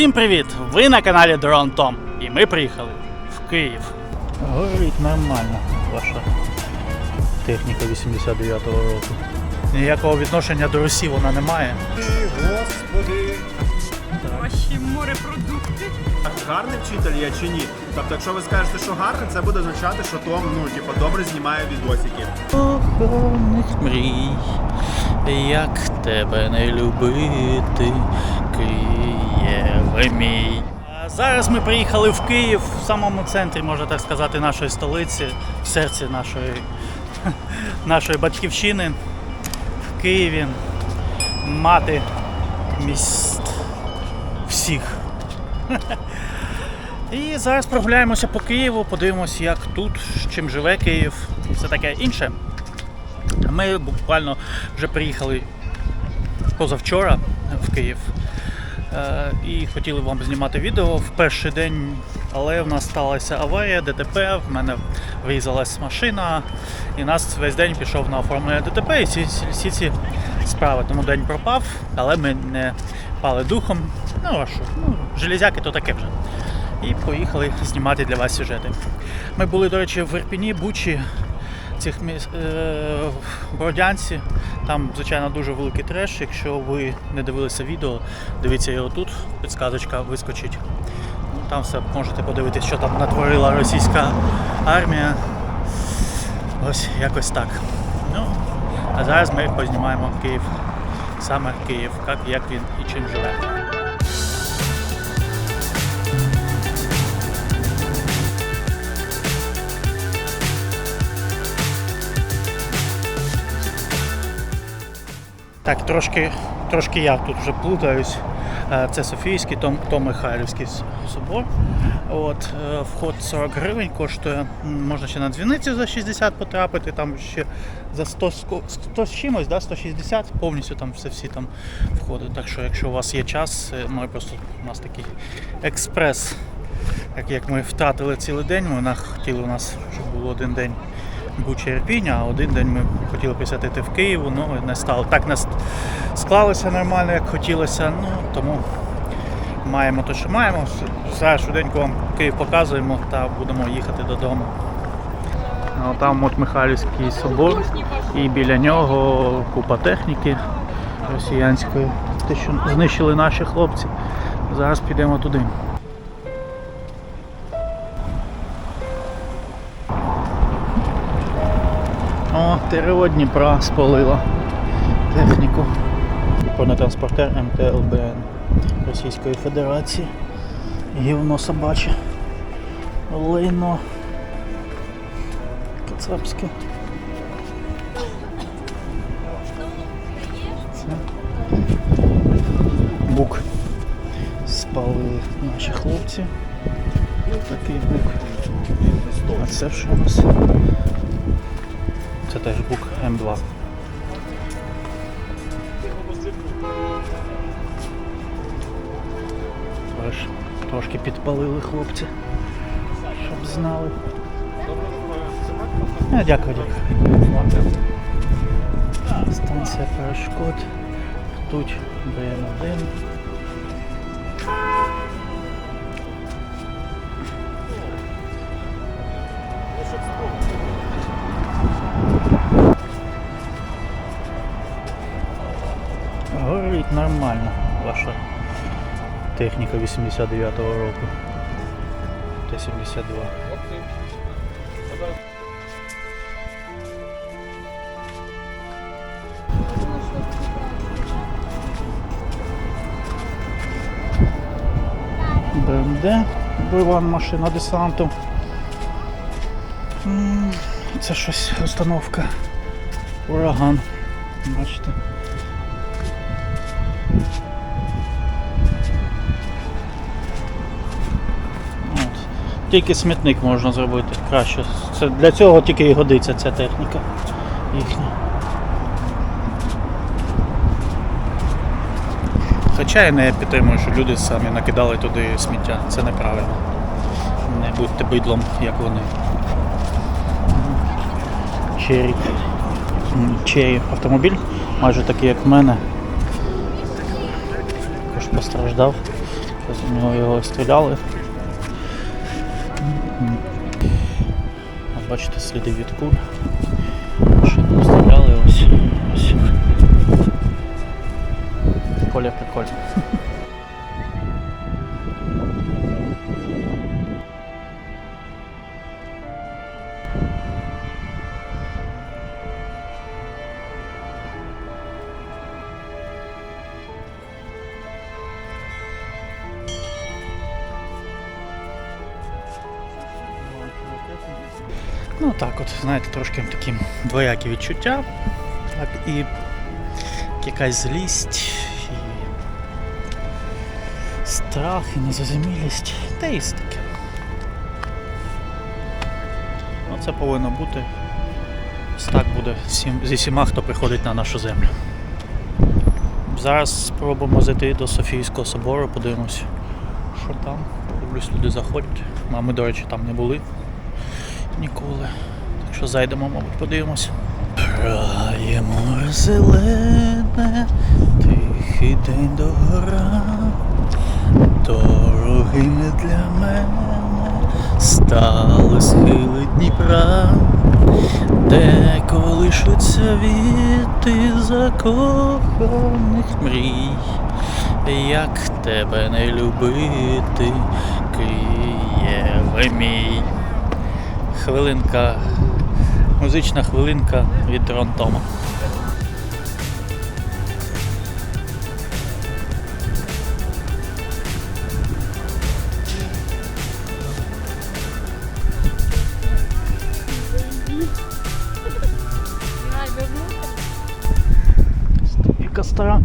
Усім привіт! Ви на каналі Дрон Том. І ми приїхали в Київ. Говорить нормально ваша техніка 89-го року. Ніякого відношення до Русі вона не має. Господи! Ваші морепродукти. Гарний вчитель я чи ні? Тобто, якщо ви скажете, що гарний, це буде означати, що Том, ну, типу, добре знімає відосики. Охоронних мрій, як тебе не любити, Києве мій. Зараз ми приїхали в Київ в самому центрі, можна так сказати, нашої столиці, в серці нашої, нашої батьківщини. В Києві мати міст всіх. І зараз прогуляємося по Києву, подивимося, як тут, чим живе Київ і все таке інше. Ми буквально вже приїхали позавчора в Київ е, і хотіли вам знімати відео в перший день, але в нас сталася аварія, ДТП, в мене врізалась машина, і нас весь день пішов на оформлення ДТП і всі, всі ці справи. Тому день пропав, але ми не пали духом. Ну а що? Ну, железяки то таке вже. І поїхали знімати для вас сюжети. Ми були, до речі, в Ірпіні, Бучі, цих міс... е... Бородянці. Там, звичайно, дуже великий треш. Якщо ви не дивилися відео, дивіться його тут, підсказочка вискочить. Ну, Там все можете подивитися, що там натворила російська армія. Ось якось так. Ну, а зараз ми познімаємо Київ. Саме Київ, як, як він і чим живе. Так, трошки, трошки я тут вже плутаюсь. Е, Це Софійський, Том, Том Михайлівський собор. От, е, вход 40 гривень коштує. Можна ще на дзвіницю за 60 потрапити, там ще за 100, 100 з чимось, да, 160, повністю там все всі там входи. Так що, якщо у вас є час, е, ми просто у нас такий експрес. Так як ми втратили цілий день, вона хотіли у нас, щоб було один день Буча Ірпінь, а один день ми хотіли присвятити в Києву, ну не стало. Так не склалося нормально, як хотілося. Ну тому маємо те, що маємо. Зараз швиденько вам Київ показуємо та будемо їхати додому. Ну, там от Михайлівський собор, і біля нього купа техніки росіянської, те, що знищили наші хлопці. Зараз підемо туди. ТРО Дніпра спалила техніку. Бронетранспортер МТЛБН Російської Федерації. Гівно собаче. Лейно. Кацапське. Це бук. Спалили наші хлопці. Такий бук. А це що у нас? Це теж бук М2. Тож, трошки підпалили хлопці, щоб знали. А, дякую, дякую. Станція перешкод. Ртуть БМ1. Техніка 89-го року. Т-72. БМД, бойова машина десанту. Це щось установка. Ураган. Бачите. Тільки смітник можна зробити краще. Це, для цього тільки і годиться ця техніка їхня. Хоча я не підтримую, що люди самі накидали туди сміття. Це неправильно. Не будьте бидлом, як вони. Черрі. М, автомобіль, майже такий як в мене. Також постраждав. з нього його стріляли. Бачите сліди від куль. Машину стріляли ось. ось. Коля прикольно. Знаєте, трошки такі двоякі відчуття. Так, і якась злість, і страх, і незрозумілість. Та і таке. Ну, це повинно бути. Ось Так буде всім, зі всіма, хто приходить на нашу землю. Зараз спробуємо зайти до Софійського собору, подивимось, що там. Дивлюсь, люди заходять. А ми, до речі, там не були ніколи. Що зайдемо, мабуть, подивимось. Грає море зелене, тихий день до гора, дорогими для мене стали схили Дніпра, де колишуться віти закоханих мрій. Як тебе не любити, Києве мій. Хвилинка, музична хвилинка від Ронтома. Яка стара.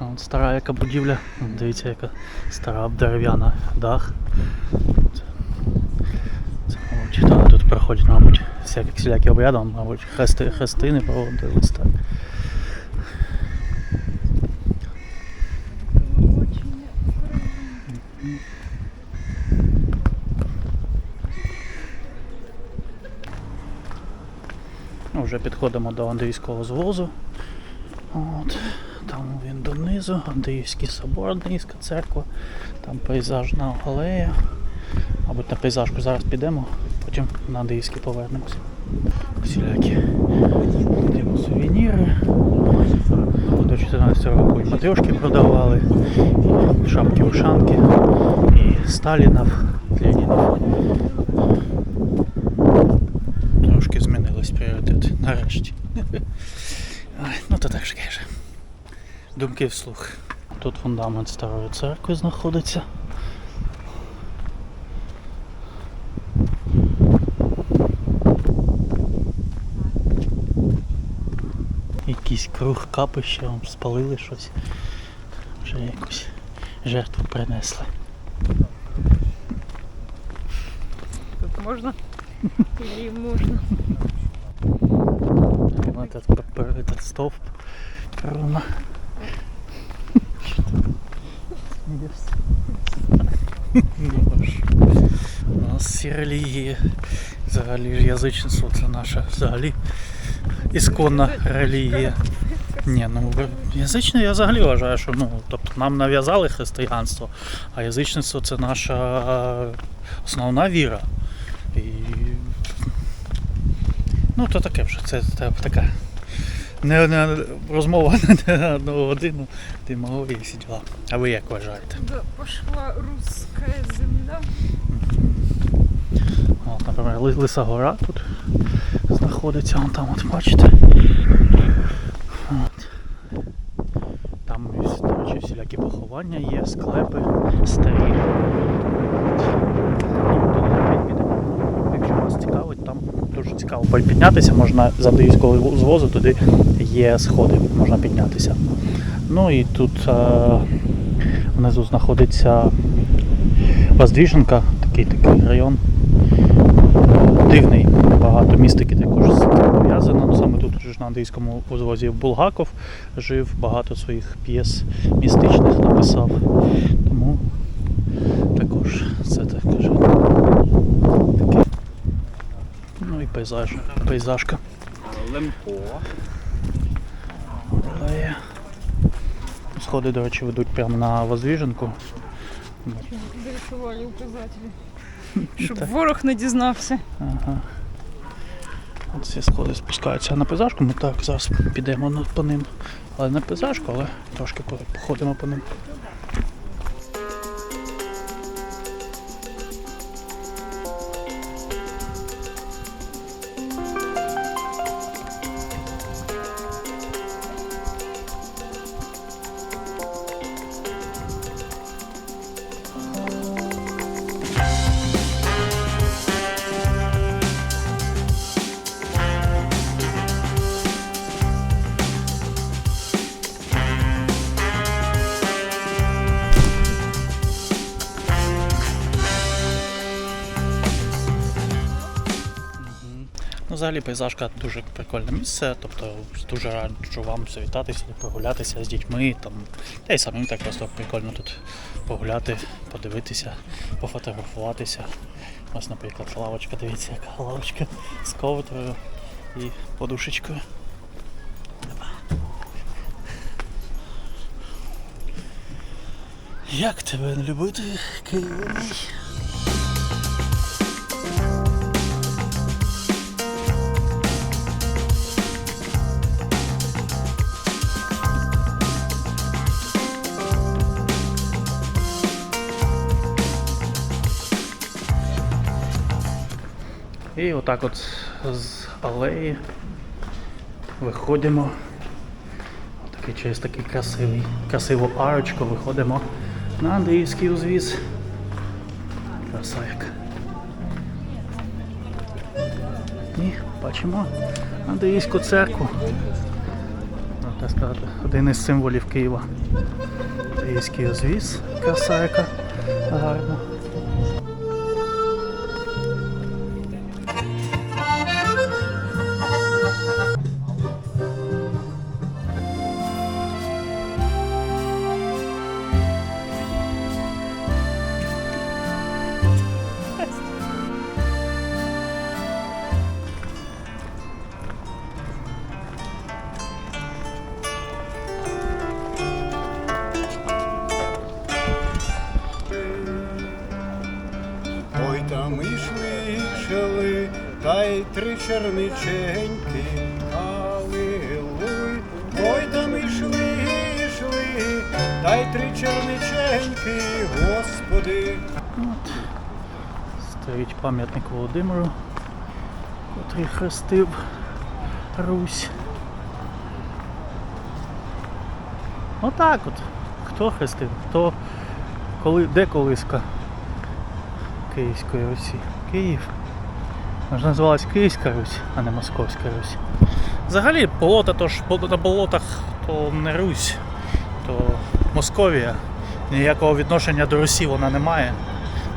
А от стара яка будівля. Дивіться, яка стара дерев'яна дах. Це, це, мабуть, та, тут проходять, мабуть, всякі всілякі обряди, мабуть, хрести, хрестини проводились так. Ну, Вже підходимо до Андрійського звозу. От, там він донизу, Андріївський собор, Андріївська церква, там пейзажна алея. Мабуть, на пейзажку зараз підемо, потім на Андріївський повернемося. Всілякі сувеніри. До 14 року і матрешки продавали, і шапки-ушанки, і Сталінов, Ленінов. Трошки змінились пріоритети нарешті. Ну то так же каже. Думки вслух. Тут фундамент старої церкви знаходиться. Якийсь круг капища, спалили щось. Вже якусь жертву принесли. Тут можна? Или можна? Этот, этот. Корона. Смеешься? У нас всі релігії. Взагалі ж язичництво це наша взагалі ісконна релігія. Ні, ну язичне я взагалі вважаю, що ну, тобто нам нав'язали християнство, а язичництво це наша основна віра. І Ну, то таке вже, це, це така не, не, розмова не на одну годину, демагогія всі діла. А ви як вважаєте? Да, пошла русская земля. От, наприклад, Ли- Лиса гора тут знаходиться, вон там, от бачите. От. Там, речі, всілякі поховання є, склепи старі. Якщо вас цікавить, там дуже цікаво піднятися, можна з Андріївського звозу, туди є сходи, можна піднятися. Ну і тут е, внизу знаходиться Воздвіженка, такий такий район дивний. Багато містики також з цим пов'язано. Ну, Саме тут ж на англійському узвозі Булгаков жив, багато своїх п'єс містичних написав. Тому також це так каже. Ну і пейзаж, пейзажка. Лемпо. Сходи, до речі, ведуть прямо на Воздвіженку. Дорисували указателі. Щоб ворог не дізнався. Ага. Ці сходи спускаються на пейзажку, ми так зараз підемо по ним. Але не пейзажку, але трошки походимо по ним. Взагалі пейзажка дуже прикольне місце, тобто дуже раджу вам завітатися, прогулятися з дітьми. Там, та й самим так просто прикольно тут погуляти, подивитися, пофотографуватися. Ось, наприклад, лавочка, дивіться, яка лавочка з ковдрою і подушечкою. Як тебе любити, Києве І отак от з алеї виходимо. Отакий через такий красивий, красиву арочку виходимо на Андріївський узвіз. Краса як. І бачимо Андріївську церкву. Так сказати, один із символів Києва. Андріївський узвіз, краса яка гарна. Та й три черниченьки, Алілуй. Ой, там йшли, та й три черниченьки, Господи. Стоїть пам'ятник Володимиру, котрий хрестив Русь. Отак от. Хто хрестив? Хто коли, де колиска Київської Русі? Київ. Вона називалась Київська Русь, а не Московська Русь. Взагалі, болота, то ж на болотах то не Русь, то Московія. Ніякого відношення до Русі вона не має.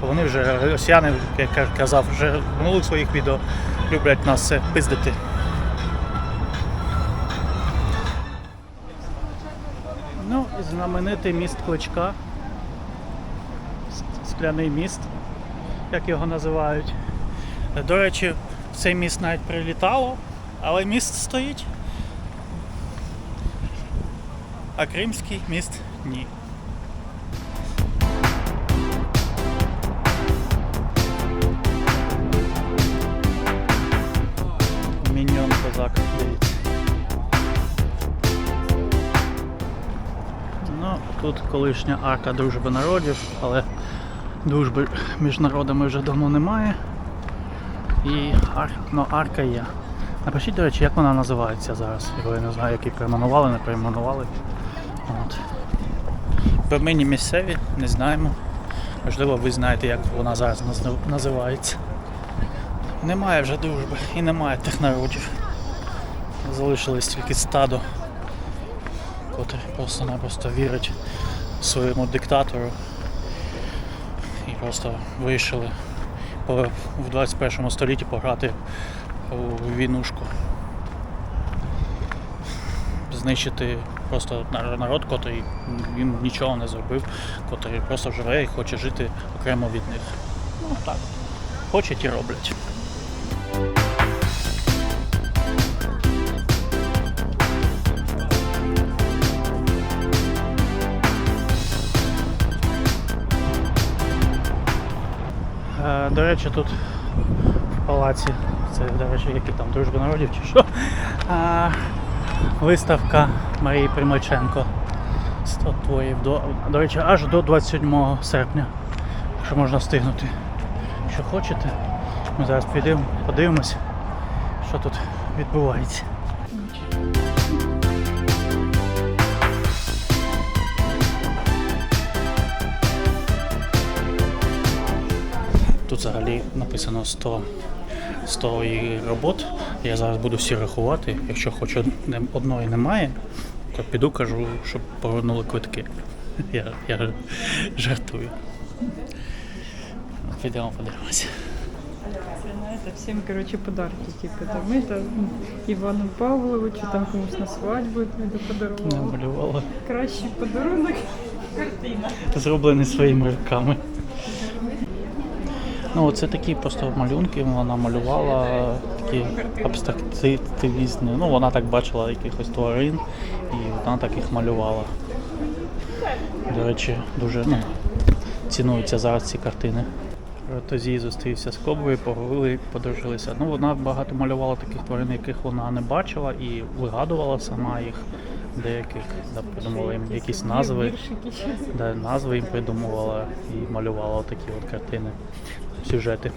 Вони вже росіяни, як я казав, вже в минулих своїх відео люблять нас пиздити. Ну, і знаменитий міст Кличка. Скляний міст, як його називають. До речі, в цей міст навіть прилітало, але міст стоїть. А Кримський міст ні. Міньйон козак. Ну, тут колишня арка дружби народів, але дружби між народами вже давно немає. І ар... ну, арка є. Напишіть, до речі, як вона називається зараз. Його я не знаю, як її перейменували, не перейменували. От. Не місцеві, не знаємо. Можливо, ви знаєте, як вона зараз називається. Немає вже дружби і немає тих народів. Залишилось тільки стадо, котрі просто-напросто вірить своєму диктатору і просто вирішили по- в 21 столітті пограти у війнушку. Знищити просто народ, котрий їм нічого не зробив, котрий просто живе і хоче жити окремо від них. Ну так. Хочуть і роблять. До речі, тут в палаці, це, до речі, який там дружба народів чи що. е, Виставка Марії Примаченко. 100 творів. До, до речі, аж до 27 серпня. Якщо можна встигнути. Якщо хочете, ми зараз підемо, подивимось, що тут відбувається. Взагалі написано 100, 100 робот. Я зараз буду всі рахувати. Якщо хоч одної немає, то піду кажу, щоб повернули квитки. Я, я жартую. Підемо подивимося. Знаєте, всім, коротше, подарки, типу, там, это, м, Івану Павловичу, там комусь на свадьбу. Намалювала. Кращий подарунок картина. Зроблений своїми руками. Ну, це такі просто малюнки, вона малювала такі абстрактивізні. Ну, вона так бачила якихось тварин і вона так їх малювала. До речі, дуже ну, цінуються зараз ці картини. Тоді зустрівся з Коброю, поговорили, подружилися. Ну, вона багато малювала таких тварин, яких вона не бачила, і вигадувала сама їх деяких, да, придумала їм якісь назви. Да, назви їм придумувала і малювала такі от картини, сюжети.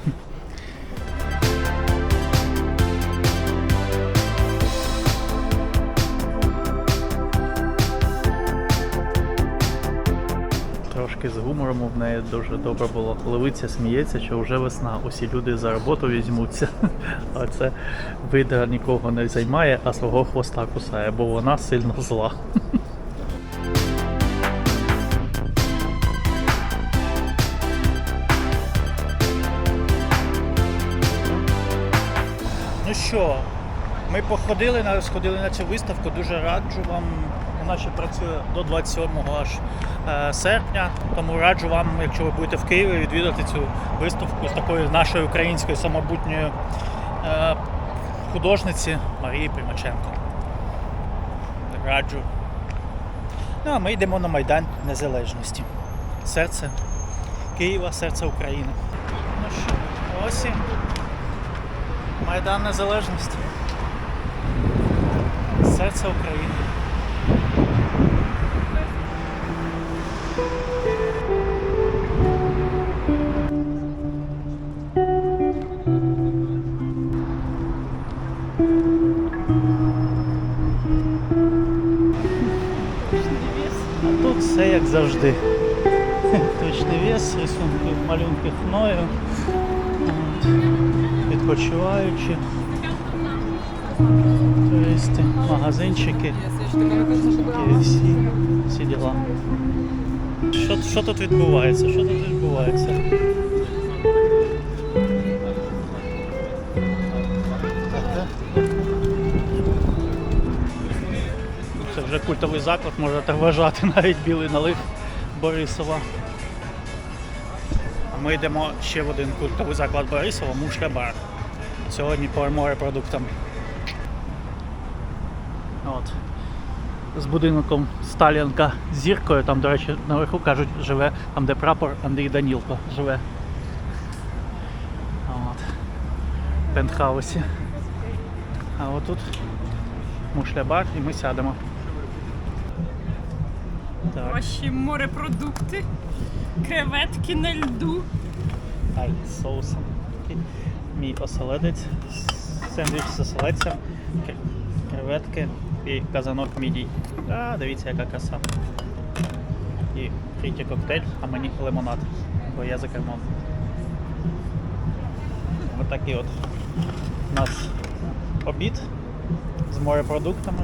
Трошки з гумором в неї дуже добре було. Левиця сміється, що вже весна, усі люди за роботу візьмуться. А це видра нікого не займає, а свого хвоста кусає, бо вона сильно зла. ми походили, сходили на цю виставку. Дуже раджу вам. Вона ще працює до 27 аж е, серпня. Тому раджу вам, якщо ви будете в Києві, відвідати цю виставку з такою нашою українською самобутньою е, художниці Марії Примаченко. Раджу. Ну, а ми йдемо на Майдан Незалежності. Серце Києва, серце України. Ну що, ось і Майдан Незалежності. Серце України. А тут все як завжди. Точний вес, рисунки, малюнки хною. Відпочиваючи. Туристи, магазинчики, KFC, всі діла. Що, що тут відбувається? Що тут відбувається? Це вже культовий заклад, можна так вважати, навіть білий налив Борисова. А ми йдемо ще в один культовий заклад Борисова, Мушля Бар. Сьогодні по морепродуктам. От. З будинком Сталінка зіркою, там, до речі, наверху кажуть, живе, там де прапор Андрій Данілко живе. От. В пентхаусі. А отут мушля-бар і ми сядемо. Так. Ваші морепродукти, креветки на льду. Ай, з соусом. Мій оселедець, сендвіч з оселедцем, креветки і казанок мідій. А, дивіться, яка краса. І фріті коктейль, а мені лимонад, бо я за кермом. Ось такий от у нас обід з морепродуктами.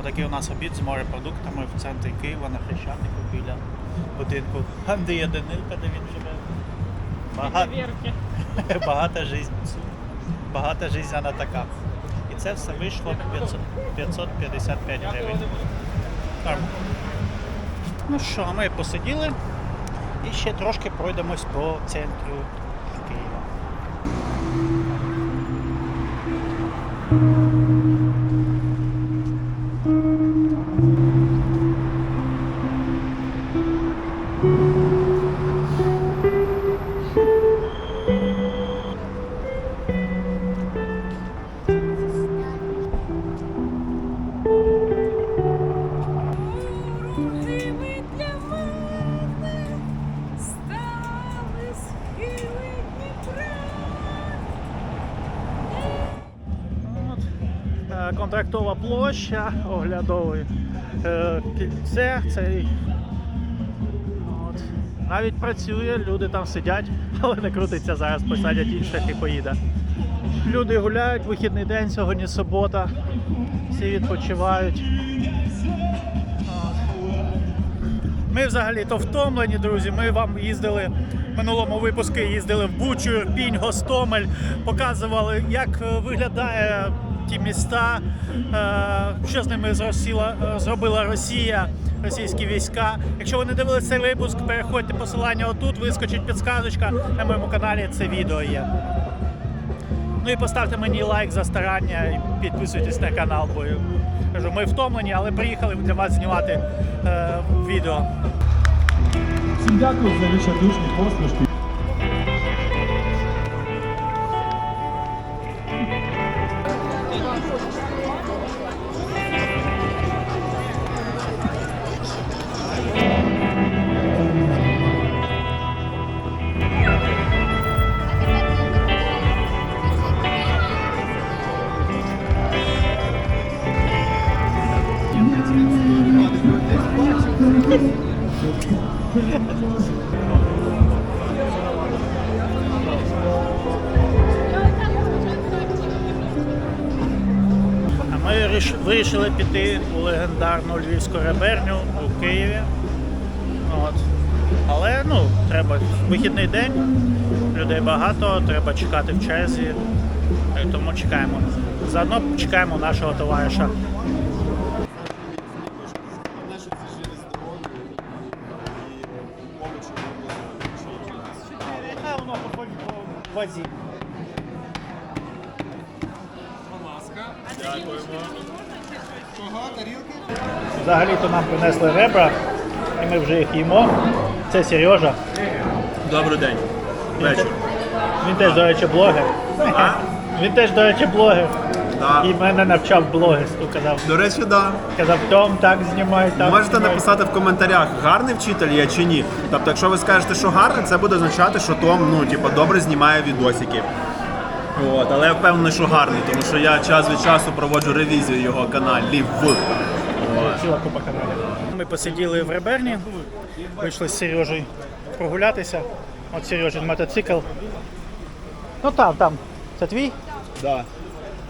Отакий у нас обід з морепродуктами в центрі Києва на Хрещатику біля будинку Андрія Данилка, де він живе. Багато, багата жизнь. Багата жизнь вона така. Це все вийшло 500, 555 гривень. Так. Ну що, ми посиділи і ще трошки пройдемось по центру контрактова площа, оглядове е, кільце. Цей, от. Навіть працює, люди там сидять, але не крутиться зараз, посадять інших і поїде. Люди гуляють, вихідний день, сьогодні субота, всі відпочивають. Ми взагалі-то втомлені, друзі. Ми вам їздили в минулому випуску, їздили в Бучу, Ірпінь, Гостомель, показували, як е, виглядає ті міста, е, що з ними зросіла, зробила Росія, російські війська. Якщо ви не дивилися цей випуск, переходьте посилання отут, вискочить підсказочка на моєму каналі. Це відео є. Ну і поставте мені лайк за старання і підписуйтесь на канал, бо кажу, ми втомлені, але приїхали для вас знімати е, відео. Всім дякую за величодушні посмішки. Легендарну реберню у Києві. От. Але ну, треба вихідний день, людей багато, треба чекати в черзі. Тому чекаємо. Заодно чекаємо нашого товариша. Взагалі-то нам принесли ребра, і ми вже їх їмо. Це Сережа. Добрий день. Вечір. Він теж, до речі, блогер. А? Він теж, до речі, блогер. Да. І мене навчав блогерству. Казав, До речі, да. казав, Том, так знімай, так. Можете знімай». написати в коментарях, гарний вчитель я чи ні. Тобто, якщо ви скажете, що гарний, це буде означати, що Том ну, типу, добре знімає відосики. От, але я впевнений, що гарний, тому що я час від часу проводжу ревізію його каналів. Ціла купа каналів. Ми посиділи в реберні, вийшли з Сережею прогулятися. От Сережин мотоцикл. Ну там, там. Це твій? Да.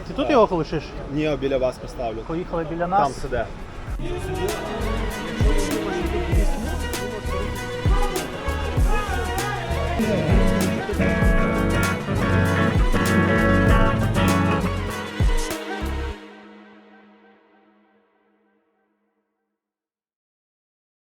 Ти тут його лишиш? Ні, біля вас поставлю. Поїхали біля нас. Там сиде. Ось